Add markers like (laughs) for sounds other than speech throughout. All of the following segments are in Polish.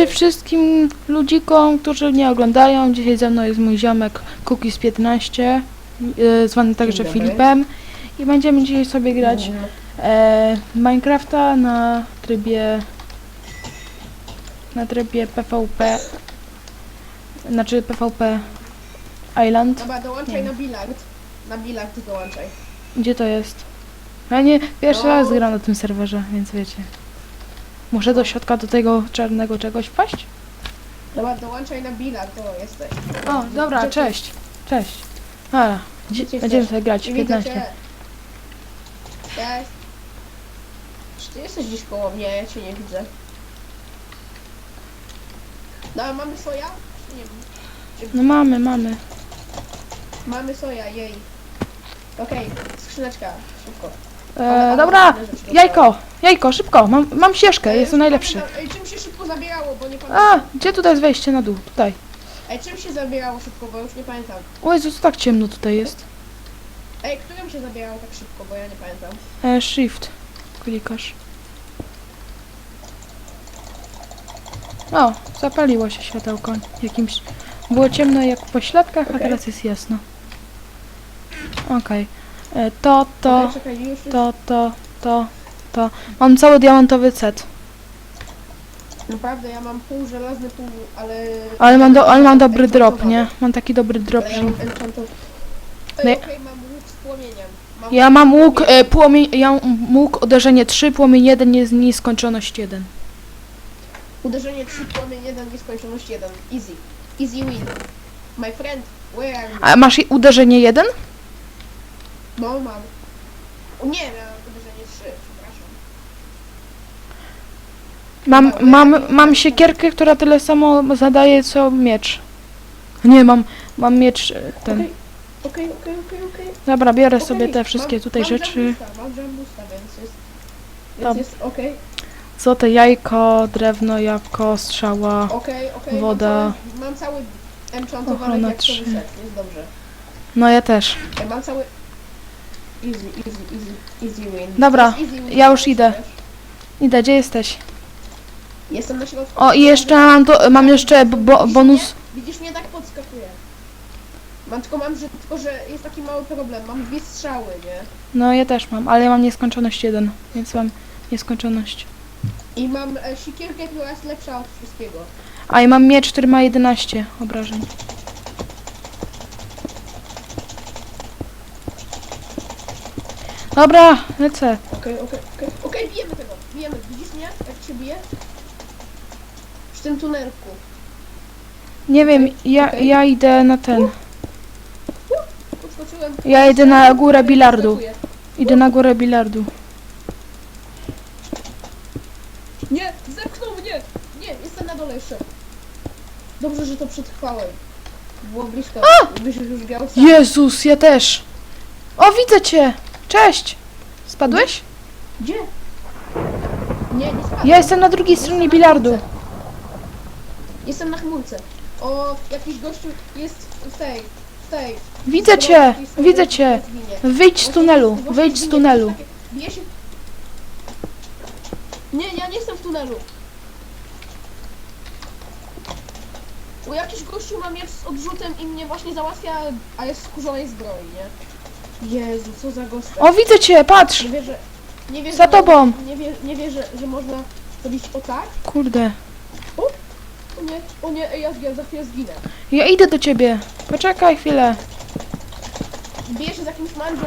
dobry wszystkim ludzikom, którzy mnie oglądają. Dzisiaj ze mną jest mój ziomek Cookies15, yy, zwany także dobry. Filipem. I będziemy dzisiaj sobie grać e, Minecrafta na trybie na trybie PvP znaczy PvP Island. Dobra, dołączaj na bilard. Na bilard dołączaj. Gdzie to jest? Ja nie pierwszy No. raz gram na tym serwerze, więc wiecie. Muszę do środka do tego czarnego czegoś wpaść? Dobra, dołączaj na bilard, to jesteś. O, dobra, Gdzie cześć. Cześć. A, Gdzie ty będziemy sobie grać Nie widzę 15. cię. Cześć. Czy ty jesteś gdzieś koło mnie? Ja cię nie widzę. No, a mamy soja? Czy Nie wiem. No mamy, mamy. Mamy soja, jej. Okej, skrzyneczka, szybko. E, dobra, jajko, jajko, szybko, mam, mam ścieżkę, jest to Ej, najlepszy. Ej, czym się szybko zabierało, bo nie pamiętam. A, gdzie tutaj jest wejście na dół? Tutaj. Ej, czym się zabierało szybko, bo już nie pamiętam. O Jezu, co tak ciemno tutaj jest. Ej, którym się zabierało tak szybko, bo ja nie pamiętam. E, shift. Klikasz. O, zapaliło się światełko jakimś. Było ciemno jak po śladkach, a teraz jest jasno. Okej. E, To, to, Okej, czekaj, już, już. to, to, to, to. Mam cały diamentowy set. Naprawdę, ja mam pół żelazny, pół, ale... Ale mam, do, ale mam dobry drop, nie? Mam taki dobry drop, Ale że... ja mam enchantowany. No Ej, i- okej, mam łuk z płomieniem. Mam Ja mam łuk, e, płomień, ja mam łuk uderzenie 3, płomień 1, jest nieskończoność 1. Uderzenie 3, płomień 1, nieskończoność 1. Easy. Easy win. My friend, where are you? A masz i uderzenie 1? No, mam. O nie, miałem uderzenie 3, przepraszam. Mam, mam, mam siekierkę, która tyle samo zadaje co miecz. Nie, mam, mam miecz e, ten. Okej, okej, okej, okej, okej. Dobra, biorę Okej, sobie te wszystkie mam- tutaj mam rzeczy. Jambusta, mam więc jest... Więc Tam. jest okej. Złote jajko, drewno, jabłko, strzała. Okej, okej. Woda. Mam cały, mam cały enchantowany Ochrona diaksowy trzy. jest dobrze. No ja też. Ja mam cały... Easy, easy, easy, easy win. Dobra, easy win, ja już idę. Idę, gdzie jesteś? Jestem na środku. O i jeszcze mam, to, mam jeszcze bo, Widzisz bonus. Mnie? Widzisz mnie tak podskakuję. Mam tylko mam, że tylko że jest taki mały problem. Mam dwie strzały, nie? No ja też mam, ale ja mam nieskończoność 1, więc mam nieskończoność. I mam e, sikierkę, która jest lepsza od wszystkiego. A i mam miecz, który ma 11 obrażeń. Dobra, lecę. Okej, okej, okej. Okej, bijemy tego. Bijemy. Widzisz mnie? Jak się bije? W tym tunelku. Nie wiem, ja, okej. ja idę na ten. Podskoczyłem. Ja idę na górę bilardu. Podskakuję. Idę na górę bilardu. Nie, zepchnął mnie! Nie, jestem na dole jeszcze. Dobrze, że to przetrwałem. Było blisko. Byś już sam. Jezus, ja też. O, widzę cię. Cześć. Spadłeś? Gdzie? Nie, nie spadłem. Ja jestem na drugiej Jestem stronie na bilardu. chmurce. Jestem na chmurce. O, jakiś gościu jest w tej, w tej. Widzę cię, widzę cię. Wyjdź z tunelu, wyjdź z tunelu. Takie- Bije się... Nie, ja nie jestem w tunelu. U jakiś gościu ma miecz z odrzutem i mnie właśnie załatwia, a jest w skórzonej zbroi, nie? Jezu, co za gościa. O, widzę cię, patrz. Nie wierzę, nie wierzę, Za tobą. Nie, wie, nie wierzę, że można zrobić o tak. Kurde. O nie, o nie, ej, ja zginę, za chwilę zginę. Ja idę do ciebie. Poczekaj chwilę. Bije się z jakimś manżo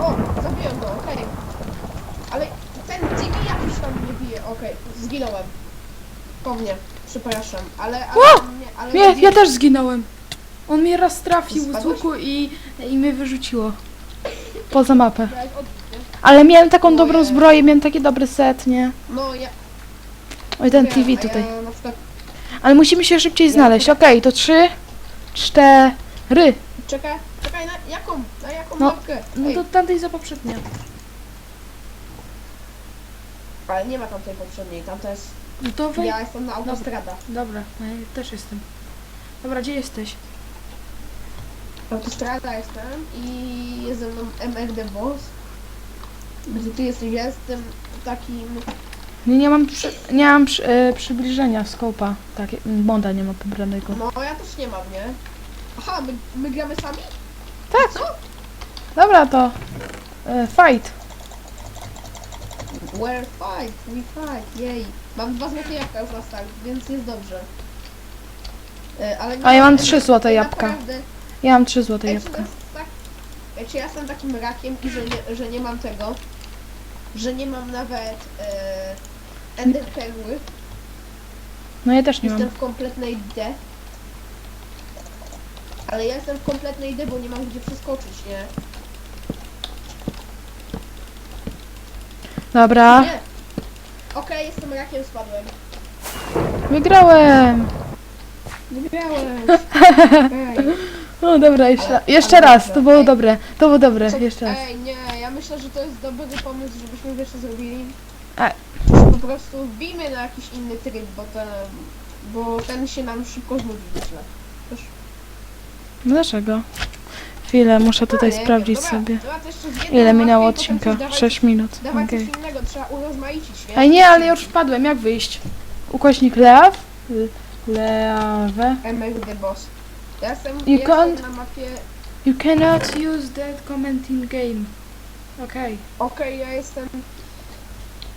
O, zabiłem go, okej. Ale ten Jimmy jakiś tam mnie bije, okej, zginąłem. Po mnie, przepraszam, ale... ale, O! nie, ale Nie, ja też zginąłem. On mnie raz trafił z łuku i, i mnie wyrzuciło. Poza mapę. Ale miałem taką dobrą zbroję, miałem taki dobry set, nie? No, ja... Oj, ten wiem, TV a tutaj. Ja na przykład... Ale musimy się szybciej znaleźć. Okej, to trzy, cztery. Czekaj, czekaj, na jaką? Na jaką No, mapkę? No Ej, to tamtej za poprzednia. Ale nie ma tamtej poprzedniej, tamta jest... No to wej... Ja jestem na autostrada. Dobra, no ja też jestem. Dobra, gdzie jesteś? Autostrada jestem i jest ze mną MRD Boss. Gdzie ty jesteś? Ja jestem takim Nie, nie mam, przy, nie mam przy, e, przybliżenia skopa. Tak, bonda nie ma pobranego. No ja też nie mam, nie? Aha, my, my gramy sami? Tak. Co? Dobra, to e, fight. Where fight, we fight, jej. Mam dwa złote jabłka już na start, więc jest dobrze. E, ale nie A ja mam trzy złote jabłka. Naprawdę, Ja mam trzy złote ej, czy, to jabłka. jest tak, ej, czy ja jestem takim rakiem i że nie, że nie mam tego, że nie mam nawet e, ender perły, No ja też nie jestem mam. w kompletnej D. Ale ja jestem w kompletnej D, bo nie mam gdzie przeskoczyć, nie? Dobra, Nie! Okej, jestem rakiem, spadłem. wygrałem. Wygrałem! (laughs) Ej. No dobra, jeszcze, Ale- jeszcze ale raz, dobra. to było dobre. To było dobre, Co- jeszcze raz. Ej, nie, ja myślę, że to jest dobry pomysł, żebyśmy wiesz co zrobili. A- Po prostu wbijmy na jakiś inny tryb, bo ten, bo ten się nam szybko znudzi, myślę. No Dlaczego? Chwilę, muszę tutaj A, nie sprawdzić wiem. sobie. Dobra, to jeszcze z jedną Ile minęło odcinka? coś Dawaj, 6 minut. dawaj Okej. coś innego, trzeba urozmaicić, nie? Ej nie, ale ja już wpadłem, jak wyjść? Ukośnik leaw? L- Leawe. Boss. Ja jestem, You ja jestem can't- na mapie... You cannot use that comment in game. Okej. Okej, ja jestem...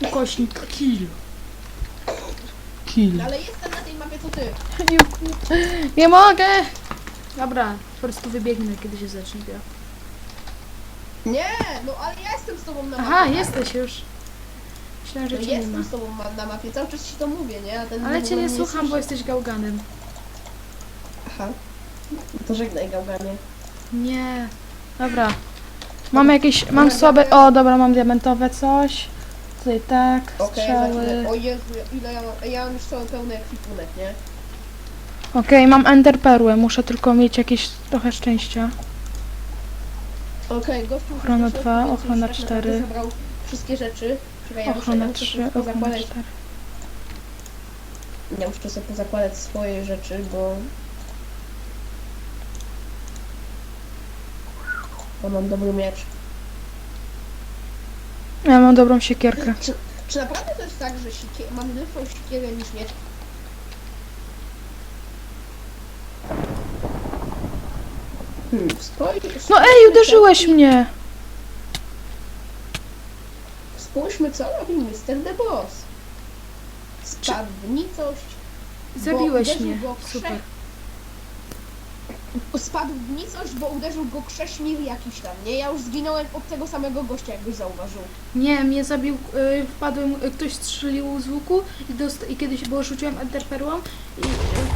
Ukośnik kill. Kill. Ale jestem na tej mapie, co ty. Nie, nie mogę! Dobra, po prostu wybiegnę, kiedy się zacznie gra. Nie, no ale ja jestem z tobą na mapie. Aha, tak? jesteś już. Myślałem, że No cię nie ma. jestem z tobą ma- na mapie, cały czas ci to mówię, nie? A ten Ale cię nie słucham, bo jesteś gałganem. Aha. To żegnaj, gałganie. Nie. Dobra. Mam jakieś, mam słabe, o dobra, mam diamentowe coś. Tutaj tak, Okej, strzały. O Jezu, ile ja mam, ja mam już cały pełny ekwipunek, nie? Okej, mam ender perłę, muszę tylko mieć jakieś trochę szczęścia. Okej, gościu... Ochrona gościu, dwa, gościu, ochrona tak cztery. naprawdę Zabrał wszystkie rzeczy. Czekaj, ja muszę, ja Ochrona muszę 3, sobie ochrona pozakładać, 4. ja muszę sobie pozakładać swoje rzeczy, bo... Bo mam dobry miecz. Ja mam dobrą siekierkę. Czy, czy naprawdę to jest tak, że sikie, mam lepszą siekierę niż miecz? Hmm, spójrz, No ej, uderzyłeś mnie! Spójrzmy, co robi Mr. The Boss. Spadł w nicość, Zabiłeś mnie. Super. Spadł w nicość, bo uderzył go krześmir jakiś tam, nie? Ja już zginąłem od tego samego gościa, jakbyś zauważył. Nie, mnie zabił, y, wpadłem, y, ktoś strzelił z łuku i, dost, i kiedyś, bo rzuciłem enter perłą i,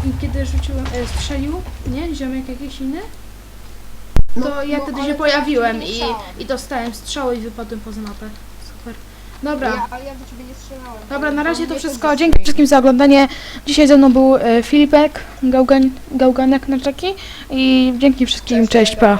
i kiedy rzuciłem, y, strzelił, nie, ziomek jakiś inny, to ja wtedy No, ale się to pojawiłem ja i, i dostałem strzałę i wypadłem poza mapę. Dobra. Ja, ja do ciebie nie strzelałem. Dobra, na razie to wszystko. Dzięki wszystkim za oglądanie. Dzisiaj ze mną był e, Filipek, Gałgan, Gałganek na czeki i dzięki wszystkim. Cześć, pa.